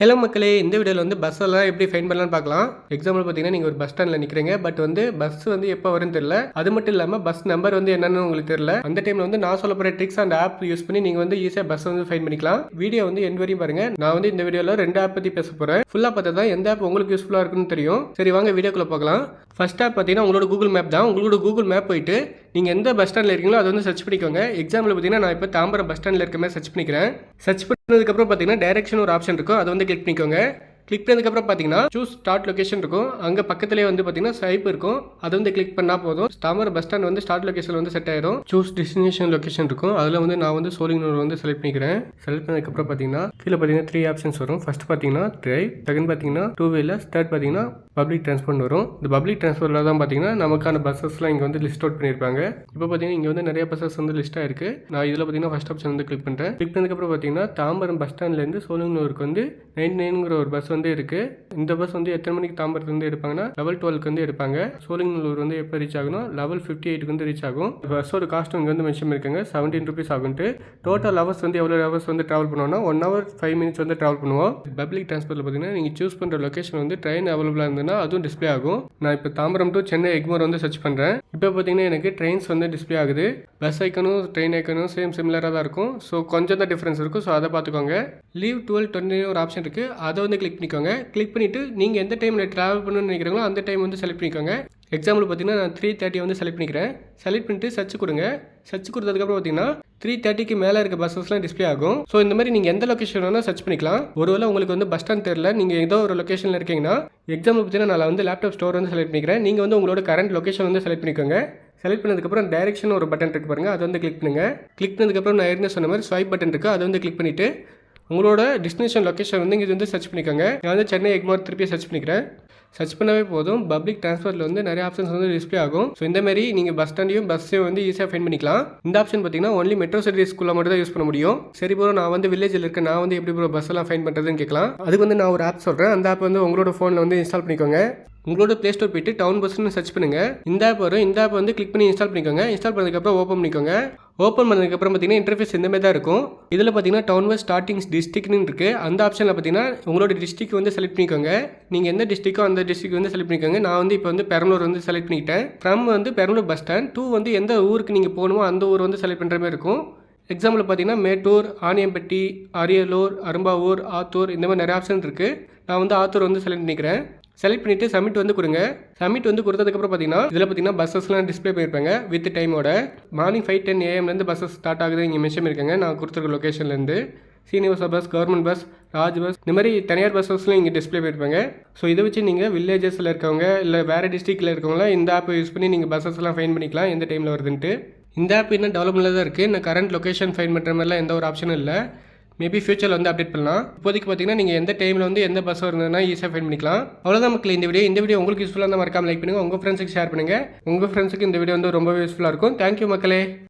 Hello மக்களே இந்த வீடியோவில் வந்து பஸ்ஸெல்லாம் எப்படி ஃபைன் பண்ணலாம்னு பார்க்கலாம். எக்ஸாம்பிள் பார்த்தீங்கன்னா நீங்கள் ஒரு பஸ் ஸ்டாண்டில் நிற்கிறீங்க பட் வந்து பஸ் வந்து எப்போ வரும்னு தெரியல. அது மட்டும் இல்லாமல் பஸ் நம்பர் வந்து என்னன்னு உங்களுக்கு தெரியல. அந்த டைமில் வந்து நான் சொல்ல போகிற ட்ரிக்ஸ் அண்ட் ஆப் யூஸ் பண்ணி நீங்கள் வந்து ஈஸியாக பஸ் வந்து ஃபைன் பண்ணிக்கலாம். வீடியோ வந்து எண்ட் வரையும் பாருங்க. நான் வந்து இந்த வீடியோவில் ரெண்டு ஆப் பற்றி பேச போகிறேன் ஃபுல்லாக பார்த்தா தான் எந்த ஆப் உங்களுக்கு யூஸ்ஃபுல்லாக இருக்குன்னு தெரியும். சரி வாங்க வீடியோக்குள்ளே பார்க்கலாம் ஃபர்ஸ்ட் ஆப் பார்த்தீங்கன்னா உங்களோட கூகுள் மேப் தான். உங்களோட கூகுள் மேப் போயிட்டு நீங்கள் எந்த பஸ் ஸ்டாண்டில் இருக்கீங்களோ அதை வந்து சர்ச் பண்ணிக்கோங்க. எக்ஸாம்பிள் பார்த்தீங்கன்னா நான் இப்போ தாம்பரம் பஸ் ஸ்டாண்டில் இருக்க மாதிரி சர்ச் பண்ணிக்கிறேன். சர்ச் பண்ணதுக்கப்புறம் பார்த்தீங்கன்னா டேரக்ஷன் ஒரு ஆப்ஷன் இருக்கும். அதை வந்து கிளிக் பண்ணிக்கோங்க. கிளிக் பண்ணதுக்கப்புறம் பார்த்தீங்கன்னா சூஸ் ஸ்டார்ட் லொகேஷன் இருக்கும். அங்கே பக்கத்துலேயே வந்து பார்த்தீங்கன்னா ஸ்வைப் இருக்கும். அதை வந்து கிளிக் பண்ணால் போதும். தாமரை பஸ் ஸ்டாண்ட் வந்து ஸ்டார்ட் லொகேஷன் வந்து செட் ஆயிடும். சூஸ் டெஸ்டினேஷன் லொகேஷன் இருக்கும். அதில் வந்து நான் வந்து சோலிங்கனூர் வந்து செலக்ட் பண்ணிக்கிறேன். செலக்ட் பண்ணதுக்கப்புறம் பார்த்தீங்கன்னா கீழே பார்த்தீங்கன்னா த்ரீ ஆப்ஷன்ஸ் வரும். ஃபர்ஸ்ட் பார்த்தீங்கன்னா ட்ரைவ் செகண்ட் பார்த்தீங்கன்னா டூ வீலர் தேர்ட் பார்த்தீங்கன்னா பப்ளிக் டிரான்ஸ்போர்ட் வரும். இந்த பப்ளிக் டிரான்ஸ்போர்ட்டில் தான் பார்த்தீங்கன்னா நமக்கான பஸ்ஸஸ்லாம் இங்கே வந்து லிஸ்ட் அவுட் பண்ணியிருப்பாங்க. இப்போ பார்த்தீங்கன்னா இங்கே வந்து நிறைய பஸ்ஸஸ் வந்து லிஸ்ட் ஆயிருக்கு. நான் இதில் பார்த்தீங்கன்னா ஃபஸ்ட் ஆப்ஷன் வந்து கிளிக் பண்ணுறேன் கிளிக் பண்ணதுக்கப்புறம் பார்த்தீங்கன்னா தாம்பரம் பஸ் ஸ்டாண்ட்லேருந்து சோழங்கனூருக்கு வந்து நைன் நைனுங்கிற ஒரு பஸ் வந்து இருக்குது இந்த பஸ் வந்து எத்தனை மணிக்கு தாம்பரத்துலேருந்து எடுப்பாங்கன்னா லெவல் டுவெல்க்கு வந்து எடுப்பாங்க. சோழிங்கநல்லூர் வந்து எப்போ ரீச் ஆகணும் லெவல் ஃபிஃப்டி எயிட்டுக்கு வந்து ரீச் ஆகும். பஸ்ஸோட காஸ்ட் இங்கே வந்து மென்ஷன் இருக்காங்க செவன்டீன் ருபீஸ் ஆகுன்ட்டு டோட்டல் ஹவர்ஸ் வந்து எவ்வளோ ஹவர்ஸ் வந்து ட்ராவல் பண்ணுவோம்னா ஒன் ஹவர் ஃபைவ் மினிட்ஸ் வந்து ட்ராவல் பண்ணுவோம். பப்ளிக் ட்ரான்ஸ்போர்ட்டில் பார்த்தீங்கன்னா நீங்கள் சூஸ் பண்ணுற லொக்கேஷன் வந்து ட்ரெயின் அவைலபிளாக இருந்ததுன்னா அதுவும் டிஸ்ப்ளே ஆகும். நான் இப்போ தாம்பரம் டு சென்னை எக்மோர் வந்து சர்ச் பண்ணுறேன் இப்போ பார்த்தீங்கன்னா எனக்கு ட்ரெயின்ஸ் வந்து டிஸ்ப்ளே ஆகுது. பஸ் ஐக்கனும் ட்ரெயின் ஐக்கனும் சேம் சிமிலராக தான் இருக்கும். ஸோ கொஞ்சம் தான் டிஃப்ரென்ஸ் இருக்கும். ஸோ அதை பார்த்துக்கோங்க. லீவ் டுவெல் டுவெண்ட்டி ஒரு ஆப்ஷன் இருக்குது அதை வந்து கிளிக் பண்ணிக்கோங்க. கிளிக் பண்ணிவிட்டு நீங்கள் எந்த டைமில் ட்ராவல் பண்ணணும்னு நினைக்கிறீங்களோ அந்த டைம் வந்து செலக்ட் பண்ணிக்கோங்க. எக்ஸாம்பிள் பார்த்தீங்கன்னா நான் த்ரீ தேர்ட்டி வந்து செலக்ட் பண்ணிக்கிறேன். செலக்ட் பண்ணிட்டு சர்ச் கொடுங்க. சர்ச் கொடுத்ததுக்கப்புறம் பார்த்தீங்கன்னா த்ரீ தேர்ட்டிக்கு மேலே இருக்க பஸ்ஸஸ்லாம் டிஸ்ப்ளே ஆகும். ஸோ இந்த மாதிரி நீங்கள் எந்த லொக்கேஷன் வேணால் சர்ச் பண்ணிக்கலாம். ஒருவேளை உங்களுக்கு வந்து பஸ் ஸ்டாண்ட் தெரியல நீங்கள் ஏதோ ஒரு லொக்கேஷனில் இருக்கீங்கன்னா எக்ஸாம்பிள் பார்த்தீங்கன்னா நான் வந்து லேப்டாப் ஸ்டோர் வந்து செலக்ட் பண்ணிக்கிறேன். நீங்கள் வந்து உங்களோட கரண்ட் லொக்கேஷன் வந்து செலக்ட் பண்ணிக்கோங்க. செலக்ட் பண்ணதுக்கப்புறம் டைரக்ஷன் ஒரு பட்டன் இருக்கு பாருங்கள் அதை வந்து கிளிக் பண்ணுங்கள் கிளிக் பண்ணதுக்கப்புறம் நான் ஏற்கனவே சொன்ன மாதிரி ஸ்வைப் பட்டன் இருக்குது அதை வந்து கிளிக் பண்ணிவிட்டு உங்களோட டெஸ்டினேஷன் லொக்கேஷன் வந்து இங்கே வந்து சர்ச் பண்ணிக்கோங்க. நான் வந்து சென்னை எக்மோர் திருப்பி சர்ச் பண்ணிக்கிறேன். சர்ச் பண்ணவே போதும். பப்ளிக் டிரான்ஸ்போர்ட்டில் வந்து நிறைய ஆப்ஷன்ஸ் வந்து டிஸ்பிளே ஆகும். ஸோ இந்த மாதிரி நீங்கள் பஸ் ஸ்டாண்டையும் பஸ்ஸையும் வந்து ஈஸியாக ஃபைன் பண்ணிக்கலாம். இந்த ஆப்ஷன் பார்த்தீங்கன்னா ஒன்லி மெட்ரோ சிட்டிஸ்க்குள்ள மட்டும் தான் யூஸ் பண்ண முடியும். சரி ப்ரோ நான் வந்து வில்லேஜில் இருக்கேன். நான் வந்து எப்படி ப்ரோ பஸ் எல்லாம் ஃபைன் பண்ணுறதுன்னு கேட்கலாம். அதுக்கு வந்து நான் ஒரு ஆப் சொல்கிறேன் அந்த ஆப் வந்து உங்களோட ஃபோனில் வந்து இன்ஸ்டால் பண்ணிக்கோங்க. உங்களோட ப்ளே ஸ்டோர் போயிட்டு டவுன் பஸ்ன்னு சர்ச் பண்ணுங்கள் இந்த ஆப் வரும். இந்த ஆப் வந்து கிளிக் பண்ணி இன்ஸ்டால் பண்ணிக்கோங்க. இன்ஸ்டால் பண்ணதுக்கப்புறம் ஓப்பன் பண்ணிக்கோங்க. ஓப்பன் பண்ணதுக்கப்புறம் பார்த்தீங்கன்னா இன்டர்ஃபேஸ் இந்த மாதிரி தான் இருக்கும். இதில் பார்த்தீங்கன்னா டவுன் வைஸ் ஸ்டார்டிங்ஸ் டிஸ்ட்ரிக்ட்னு இருக்குது அந்த ஆப்ஷனில் பார்த்தீங்கன்னா உங்களோட டிஸ்ட்ரிக் வந்து செலக்ட் பண்ணிக்கோங்க. நீங்கள் எந்த டிஸ்ட்ரிக்கோ அந்த டிஸ்ட்ரிக் வந்து செலக்ட் பண்ணிக்கோங்க. நான் வந்து இப்போ வந்து பெரம்பலூர் வந்து செலக்ட் பண்ணிக்கிட்டேன். ஃப்ரம் வந்து பெரம்பலூர் பஸ் ஸ்டாண்ட் டூ வந்து எந்த ஊருக்கு நீங்கள் போகணுமோ அந்த ஊர் வந்து செலக்ட் பண்ணுற மாதிரி இருக்கும். எக்ஸாம்பிள் பார்த்தீங்கன்னா மேட்டூர் ஆனியம்பட்டி அரியலூர் அரும்பாவூர் ஆத்தூர் இந்த மாதிரி நிறைய ஆப்ஷன் இருக்குது நான் வந்து ஆத்தூர் வந்து செலக்ட் பண்ணிக்கிறேன். செலக்ட் பண்ணிவிட்டு சப்மிட் வந்து கொடுங்க. சப்மிட் வந்து கொடுத்ததுக்கப்புறம் பார்த்தீங்கன்னா இதில் பார்த்தீங்கன்னா பஸ்ஸஸ்லாம் டிஸ்ப்ளே பண்ணியிருப்பாங்க வித் டைமோட மார்னிங் ஃபைவ் டென் ஏஎம்லேருந்து பஸ்ஸஸ் ஸ்டார்ட் ஆகுது. இங்கே மென்ஷன் இருக்காங்க நான் கொடுத்துருக்க லொக்கேஷன்லேருந்து Srinivasa bus government bus Raj bus இந்த மாதிரி தனியார் பஸ்ஸஸ்லாம் இங்கே டிஸ்ப்ளே பண்ணியிருப்பாங்க ஸோ இதை வச்சு நீங்கள் வில்லேஜஸில் இருக்கவங்க இல்லை வேறு டிஸ்ட்ரிக்டில் இருக்கவங்களாம் இந்த ஆப்பை யூஸ் பண்ணி நீங்கள் பஸ்ஸஸ்லாம் ஃபைன் பண்ணிக்கலாம். எந்த டைமில் வருதுன்ட்டு. இந்த ஆப் இன்னும் டெவலப்மெண்ட்டில் தான் இருக்குது இன்னும் கரண்ட் லொக்கேஷன் ஃபைன் பண்ணுற மாதிரிலாம் எந்த ஒரு ஆப்ஷனும் இல்லை. மேபி ஃபியூச்சரில் வந்து அப்டேட் பண்ணலாம். இப்போதைக்கு பார்த்தீங்கன்னா நீங்கள் எந்த டைமில் வந்து எந்த பஸ் வருதுன்னா ஈஸியாக ஃபைன் பண்ணிக்கலாம். அவ்வளோதான் மக்கள் இந்த வீடியோ இந்த வீடியோ உங்களுக்கு யூஸ்ஃபுல்லாக இருந்தால் மறக்காமல் லைக் பண்ணுங்கள் உங்கள் ஃப்ரெண்ட்ஸுக்கு ஷேர் பண்ணுங்கள் உங்கள் ஃப்ரெண்ட்ஸுக்கு இந்த வீடியோ வந்து ரொம்ப யூஸ்ஃபுல்லாக இருக்கும். தேங்க்யூ மக்களே.